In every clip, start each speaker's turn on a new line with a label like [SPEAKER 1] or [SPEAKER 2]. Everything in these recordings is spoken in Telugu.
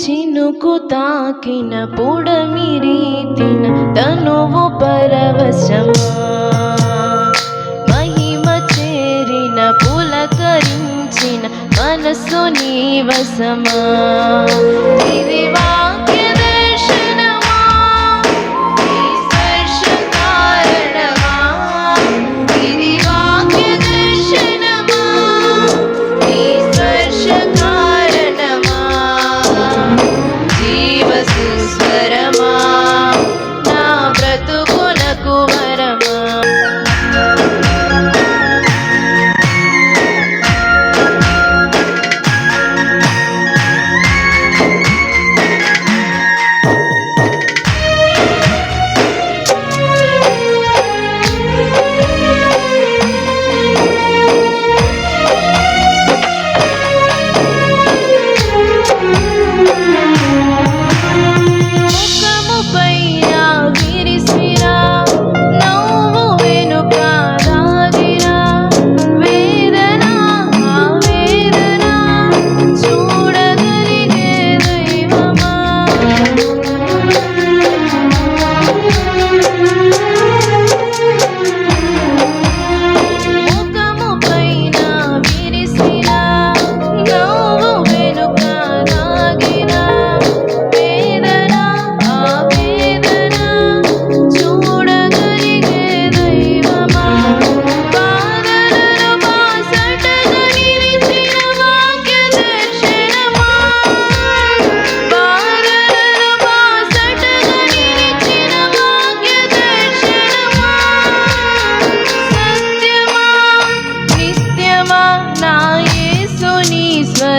[SPEAKER 1] చినుకు తాకిన పొడమి రీతిన తనువు పరవశమా. మహిమ చేరిన పులకరించిన మనసు నీవసమా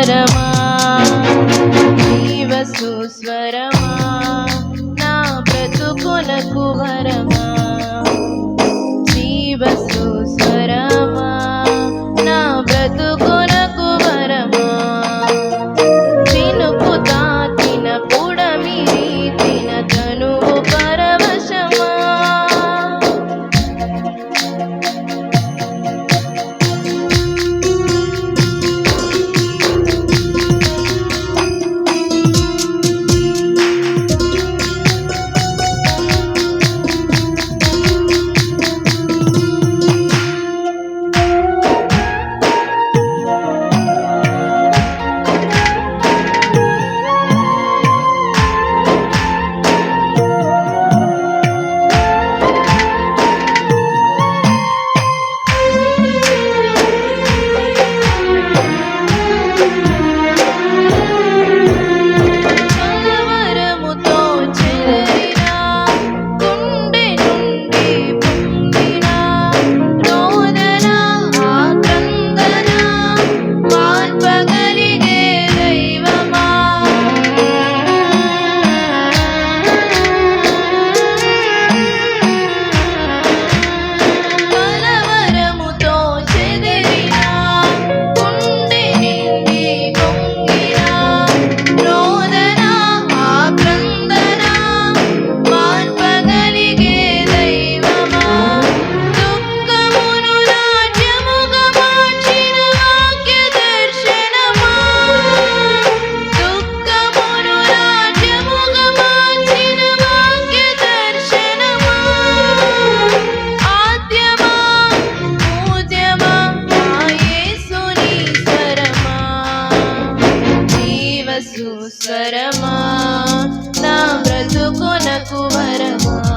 [SPEAKER 1] స్వరమా? జీవ సుస్వరమా నా బ్రతుకులకు వరమా సుస్వరమా నా బ్రతుకునకు వరమా?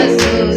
[SPEAKER 1] Jesus.